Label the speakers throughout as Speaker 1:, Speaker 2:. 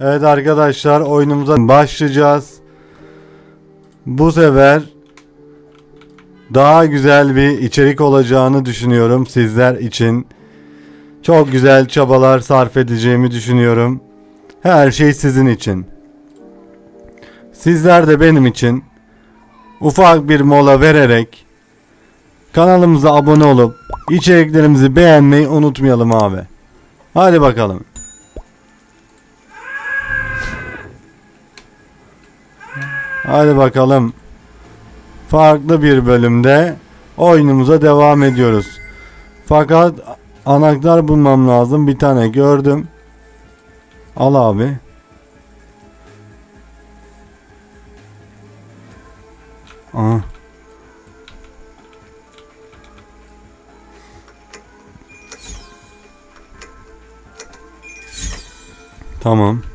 Speaker 1: Evet arkadaşlar oyunumuza başlayacağız. Bu sefer daha güzel bir içerik olacağını düşünüyorum sizler için. Çok güzel çabalar sarf edeceğimi düşünüyorum. Her şey sizin için. Sizler de benim için ufak bir mola vererek kanalımıza abone olup içeriklerimizi beğenmeyi unutmayalım abi. Hadi bakalım. Hadi bakalım. Farklı bir bölümde oyunumuza devam ediyoruz. Fakat anahtar bulmam lazım. Bir tane gördüm. Al abi. Aha. Tamam.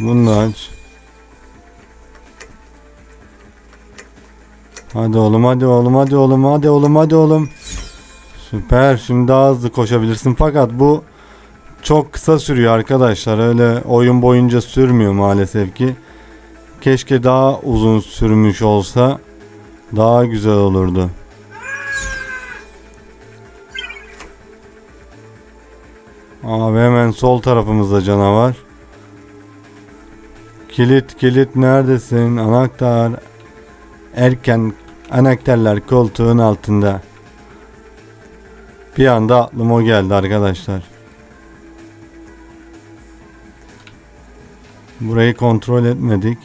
Speaker 1: Bunu da aç. Hadi oğlum hadi oğlum hadi oğlum hadi oğlum hadi oğlum. Süper şimdi daha hızlı koşabilirsin fakat bu çok kısa sürüyor arkadaşlar öyle oyun boyunca sürmüyor maalesef ki. Keşke daha uzun sürmüş olsa daha güzel olurdu. Abi hemen sol tarafımızda canavar. Kilit kilit neredesin? Anahtar. Erken anahtarlar koltuğun altında. Bir anda aklıma o geldi arkadaşlar. Burayı kontrol etmedik.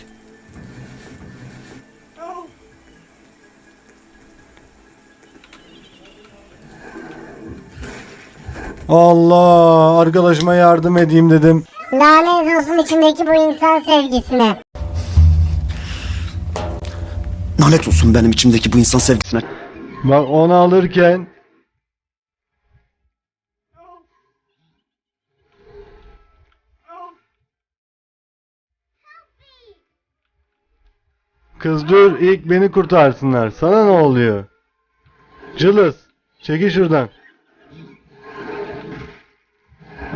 Speaker 1: Allah arkadaşıma yardım edeyim dedim.
Speaker 2: Lanet olsun içindeki bu insan sevgisine.
Speaker 3: Lanet olsun benim içimdeki bu insan sevgisine.
Speaker 1: Bak onu alırken Kız dur ilk beni kurtarsınlar. Sana ne oluyor? Cılız. Çekil şuradan.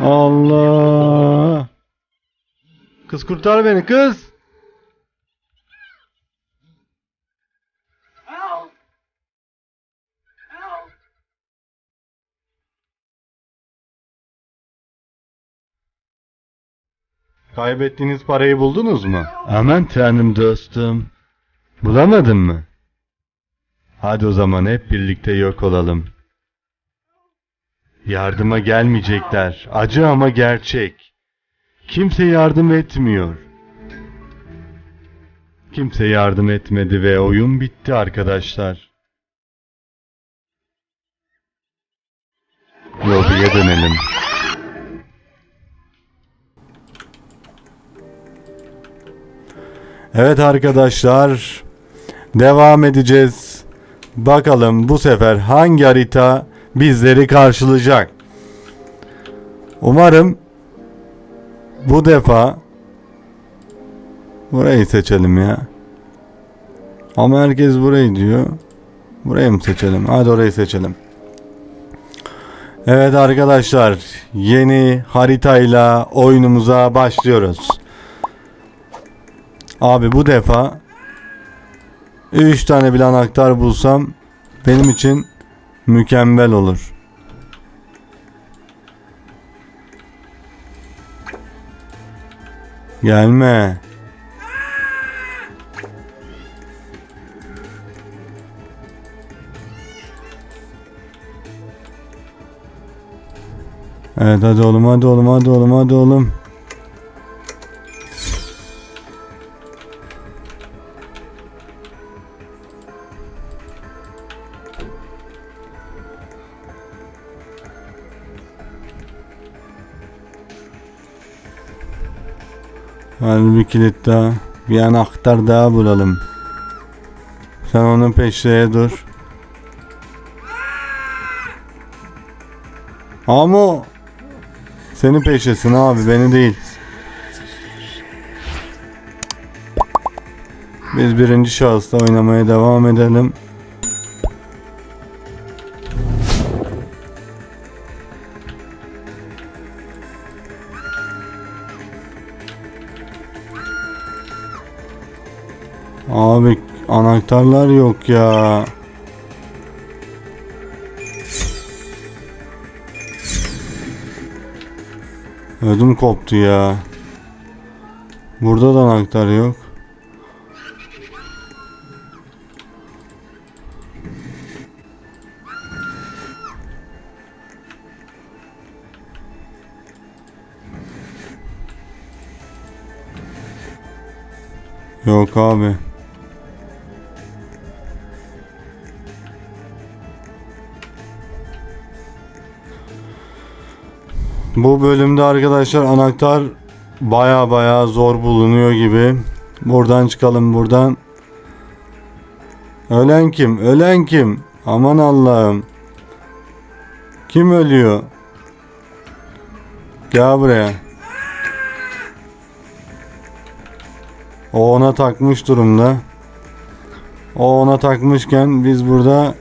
Speaker 1: Allah. Kız kurtar beni kız. Kaybettiğiniz parayı buldunuz mu? Aman tanrım dostum. Bulamadın mı? Hadi o zaman hep birlikte yok olalım. Yardıma gelmeyecekler. Acı ama gerçek. Kimse yardım etmiyor. Kimse yardım etmedi ve oyun bitti arkadaşlar. Lobiye dönelim. Evet arkadaşlar. Devam edeceğiz. Bakalım bu sefer hangi harita bizleri karşılayacak. Umarım bu defa burayı seçelim ya. Ama herkes burayı diyor. Burayı mı seçelim? Hadi orayı seçelim. Evet arkadaşlar, yeni haritayla oyunumuza başlıyoruz. Abi bu defa 3 tane bile anahtar bulsam benim için mükemmel olur. Gelme. Evet hadi oğlum hadi oğlum hadi oğlum hadi oğlum. Hadi bir kilit daha. Bir anahtar daha bulalım. Sen onun peşine dur. Ama senin peşesin abi beni değil. Biz birinci şahısta oynamaya devam edelim. Abi anahtarlar yok ya. Ödüm koptu ya. Burada da anahtar yok. Yok abi. Bu bölümde arkadaşlar anahtar baya baya zor bulunuyor gibi. Buradan çıkalım buradan. Ölen kim? Ölen kim? Aman Allah'ım. Kim ölüyor? Gel buraya. O ona takmış durumda. O ona takmışken biz burada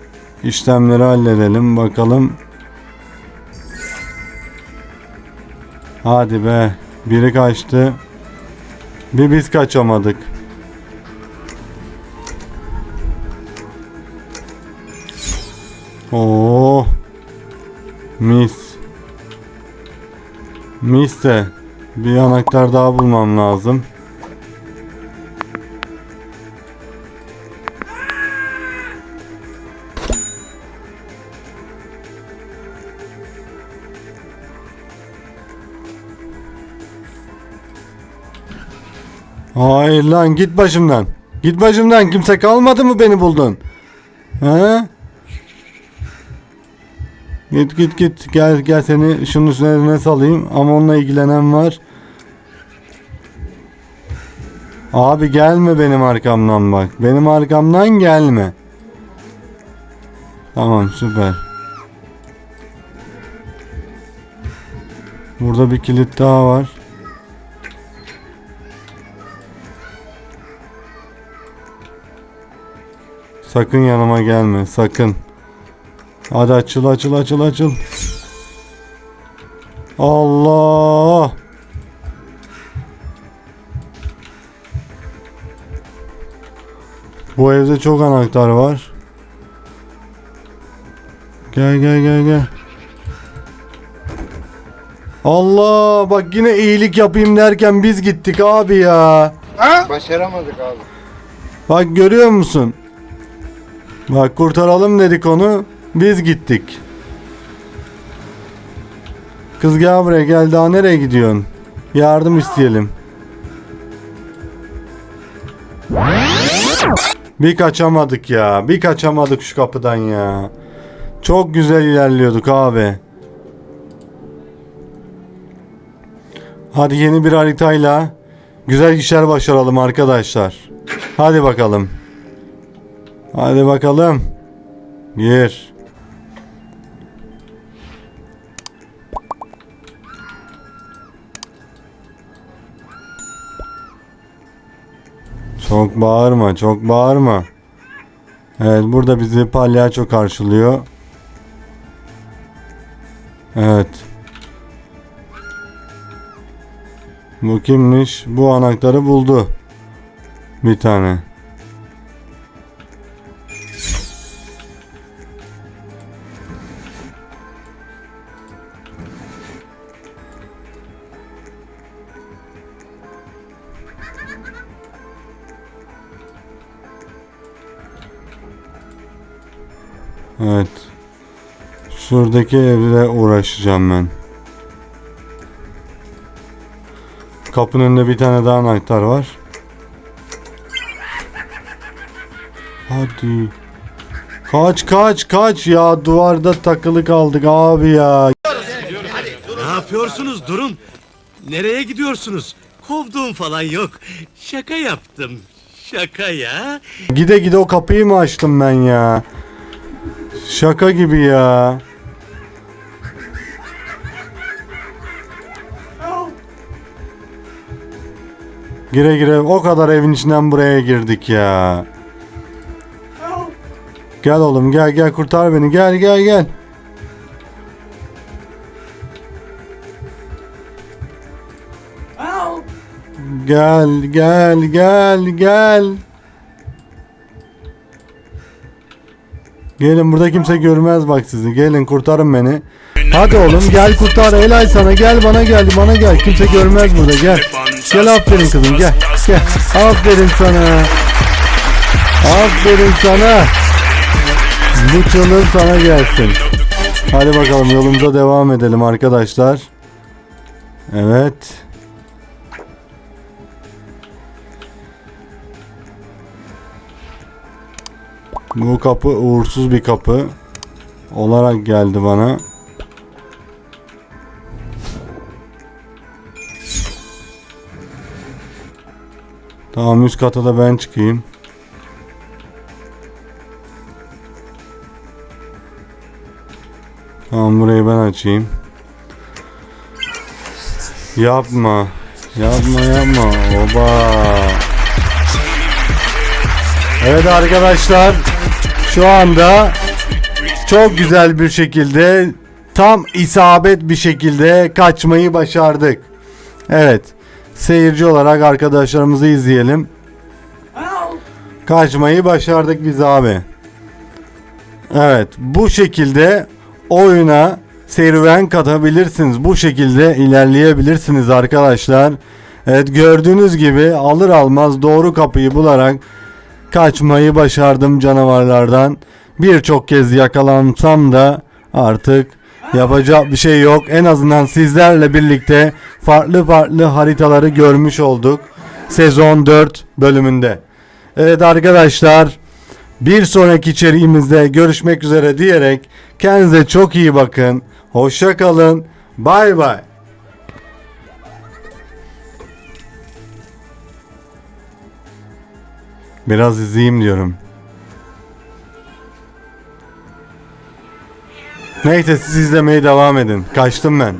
Speaker 1: işlemleri halledelim bakalım. Hadi be. Biri kaçtı. Bir biz kaçamadık. Oo. Mis. Mis de. Bir anahtar daha bulmam lazım. Hayır lan git başımdan. Git başımdan. Kimse kalmadı mı beni buldun? He? Git git git. Gel gel seni şunun üzerine salayım. Ama onunla ilgilenen var. Abi gelme benim arkamdan bak. Benim arkamdan gelme. Tamam süper. Burada bir kilit daha var. Sakın yanıma gelme. Sakın. Hadi açıl açıl açıl açıl. Allah. Bu evde çok anahtar var. Gel gel gel gel. Allah bak yine iyilik yapayım derken biz gittik abi ya.
Speaker 4: Başaramadık abi.
Speaker 1: Bak görüyor musun? Bak kurtaralım dedik onu. Biz gittik. Kız gel buraya gel daha nereye gidiyorsun? Yardım isteyelim. Bir kaçamadık ya. Bir kaçamadık şu kapıdan ya. Çok güzel ilerliyorduk abi. Hadi yeni bir haritayla güzel işler başaralım arkadaşlar. Hadi bakalım. Hadi bakalım. Gir. Çok bağırma, çok bağırma. Evet, burada bizi palyaço karşılıyor. Evet. Bu kimmiş? Bu anahtarı buldu. Bir tane. Evet. Şuradaki evle uğraşacağım ben. Kapının önünde bir tane daha anahtar var. Hadi. Kaç kaç kaç ya duvarda takılı kaldık abi ya.
Speaker 5: Ne yapıyorsunuz? Durun. Nereye gidiyorsunuz? Kovduğum falan yok. Şaka yaptım. Şaka ya.
Speaker 1: Gide gide o kapıyı mı açtım ben ya? Şaka gibi ya. Gire gire o kadar evin içinden buraya girdik ya. Gel oğlum gel gel kurtar beni gel gel gel. Gel gel gel gel. Gelin burada kimse görmez bak sizi. Gelin kurtarın beni. Hadi oğlum gel kurtar. Helal sana. Gel bana gel. Bana gel. Kimse görmez burada. Gel. Gel aferin kızım. Gel. Gel. Aferin sana. Aferin sana. Bu çılır sana gelsin. Hadi bakalım yolumuza devam edelim arkadaşlar. Evet. Bu kapı uğursuz bir kapı olarak geldi bana. Tamam üst kata da ben çıkayım. Tamam burayı ben açayım. Yapma. Yapma yapma. Oba. Evet arkadaşlar. Şu anda çok güzel bir şekilde tam isabet bir şekilde kaçmayı başardık. Evet. Seyirci olarak arkadaşlarımızı izleyelim. Kaçmayı başardık biz abi. Evet, bu şekilde oyuna serüven katabilirsiniz. Bu şekilde ilerleyebilirsiniz arkadaşlar. Evet, gördüğünüz gibi alır almaz doğru kapıyı bularak kaçmayı başardım canavarlardan. Birçok kez yakalansam da artık yapacak bir şey yok. En azından sizlerle birlikte farklı farklı haritaları görmüş olduk. Sezon 4 bölümünde. Evet arkadaşlar bir sonraki içeriğimizde görüşmek üzere diyerek kendinize çok iyi bakın. Hoşça kalın. Bay bay. Biraz izleyeyim diyorum. Neyse siz izlemeye devam edin. Kaçtım ben.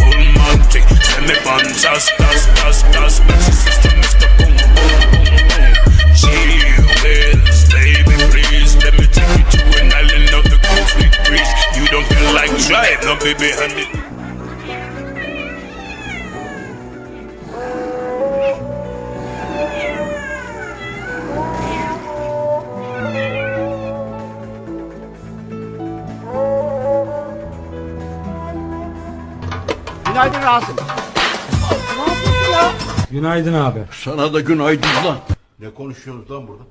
Speaker 6: Romantic, send baby, honey.
Speaker 7: Günaydın abi.
Speaker 8: Sana da günaydın lan. Ne konuşuyoruz lan burada?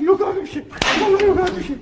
Speaker 8: Yok abi bir şey. Vallahi yok abi bir şey.